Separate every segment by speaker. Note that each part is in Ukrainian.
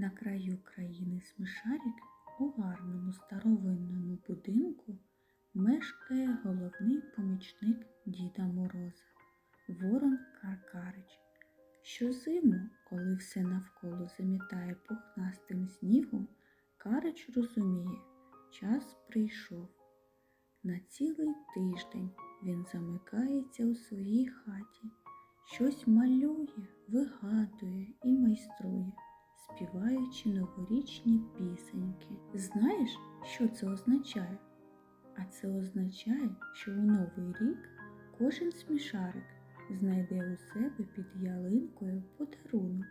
Speaker 1: На краю країни Смішарик у гарному старовинному будинку мешкає головний помічник Діда Мороза Ворон Каркарич. Щозиму, коли все навколо замітає пухнастим снігом, Карич розуміє, час прийшов. На цілий тиждень він замикається у своїй хаті, щось малює, вигадує і майструє, співаючи новорічні пісеньки. Знаєш, що це означає? А це означає, що у новий рік кожен смішарик знайде у себе під ялинкою подарунок.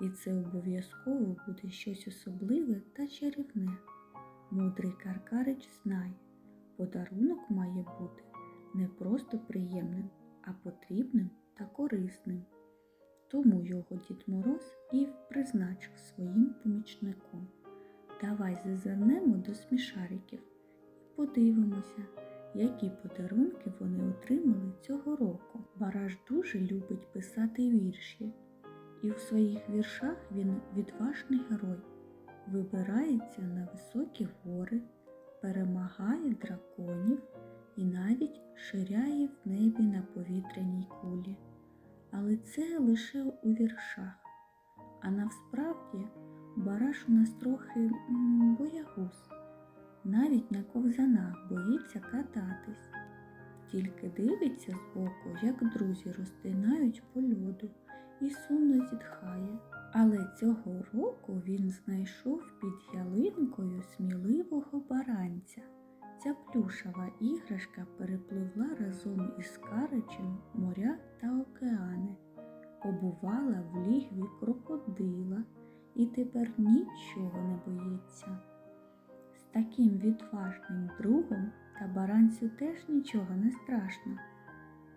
Speaker 1: І це обов'язково буде щось особливе та чарівне. Мудрий Каркарич знає, подарунок має бути не просто приємним, а потрібним та корисним. Тому його Дід Мороз і призначив своїм помічником. Давай зазирнемо до смішариків і подивимося, які подарунки вони отримали цього року. Бараш дуже любить писати вірші, і в своїх віршах він відважний герой, вибирається на високі гори, перемагає драконів і навіть ширяє в небі на повітряній кулі. Але це лише у віршах. А насправді бараш у нас трохи боягуз. Навіть на ковзанах боїться кататись. Тільки дивиться збоку, як друзі розтинають по льоду і сумно зітхає. Але цього року він знайшов під ялинкою сміливого баранця. Ця плюшева іграшка перепливла разом із Каричем моря та океани, побувала в лігві крокодила і тепер нічого не боїться. З таким відважним другом та баранцю теж нічого не страшно.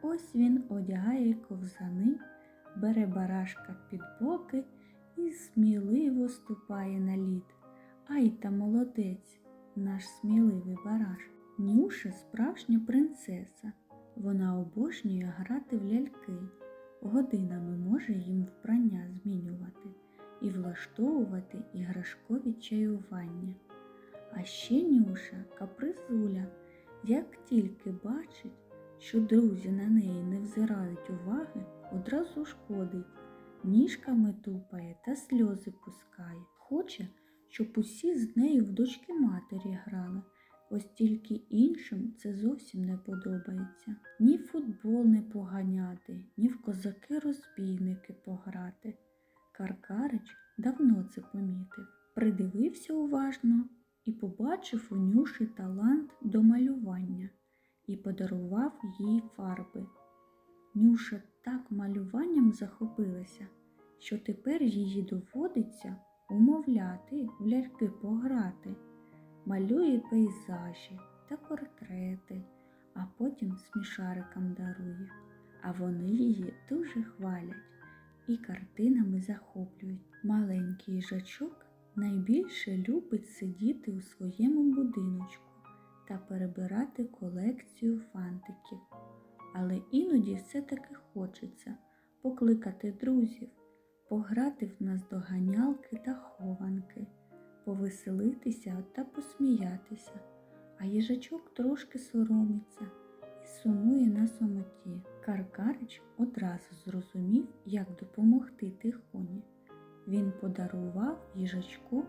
Speaker 1: Ось він одягає ковзани, бере барашка під боки і сміливо ступає на лід. Ай та молодець, наш сміливий бараш. Нюша справжня принцеса. Вона обожнює грати в ляльки, годинами може їм вбрання змінювати і влаштовувати іграшкові чаювання. А ще Нюша капризуля, як тільки бачить, що друзі на неї не взирають уваги, одразу шкодить, ніжками тупає та сльози пускає. Хоче, щоб усі з нею в дочки матері грали. Ось тільки іншим це зовсім не подобається. Ні в футбол не поганяти, ні в козаки-розбійники пограти. Каркарич давно це помітив, придивився уважно і побачив у Нюші талант до малювання і подарував їй фарби. Нюша так малюванням захопилася, що тепер її доводиться умовляти в ляльки пограти, малює пейзажі та портрети, а потім смішарикам дарує. А вони її дуже хвалять і картинами захоплюють. Маленький їжачок найбільше любить сидіти у своєму будиночку та перебирати колекцію фантиків. Але іноді все-таки хочеться покликати друзів, пограти в наздоганялки та хованки, повеселитися та посміятися, а їжачок трошки соромиться і сумує на самоті. Каркарич одразу зрозумів, як допомогти тихоні. Він подарував їжачку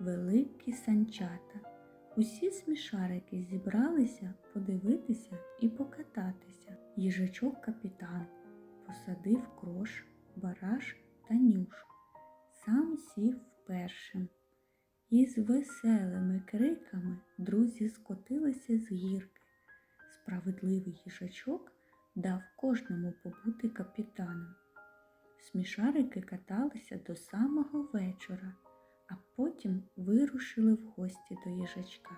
Speaker 1: великі санчата. Усі смішарики зібралися подивитися і покататися. Їжачок капітан посадив крош, бараш та нюш. Сам сів першим. І з веселими криками друзі скотилися з гірки. Справедливий їжачок дав кожному побути капітаном. Смішарики каталися до самого вечора, а потім вирушили в гості до їжачка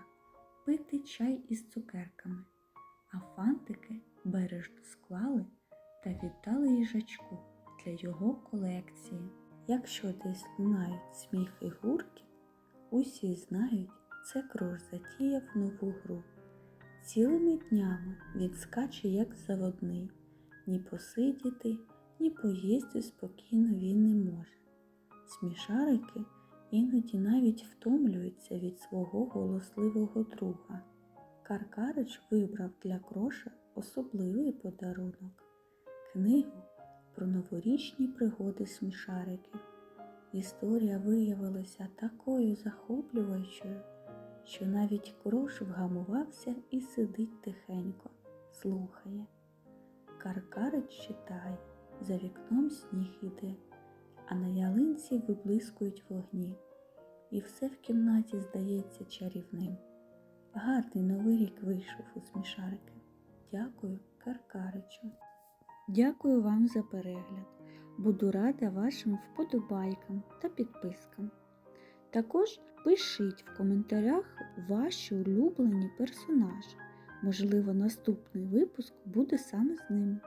Speaker 1: пити чай із цукерками, а фантики бережно склали та віддали їжачку для його колекції. Якщо десь лунають сміх і гурки, усі знають, це крош затіяв нову гру. Цілими днями він скаче, як заводний, ні посидіти, ні поїсти спокійно він не може. Смішарики іноді навіть втомлюється від свого голосливого друга. Каркарич вибрав для кроша особливий подарунок книгу про новорічні пригоди смішариків. Історія виявилася такою захоплюючою, що навіть крош вгамувався і сидить тихенько, слухає. Каркарич читає, за вікном сніг іде, а на ялинці виблискують вогні, і все в кімнаті здається чарівним. Гарний новий рік вийшов у смішарики. Дякую, Каркаричу. Дякую вам за перегляд. Буду рада вашим вподобайкам та підпискам. Також пишіть в коментарях ваші улюблені персонажі. Можливо, наступний випуск буде саме з ними.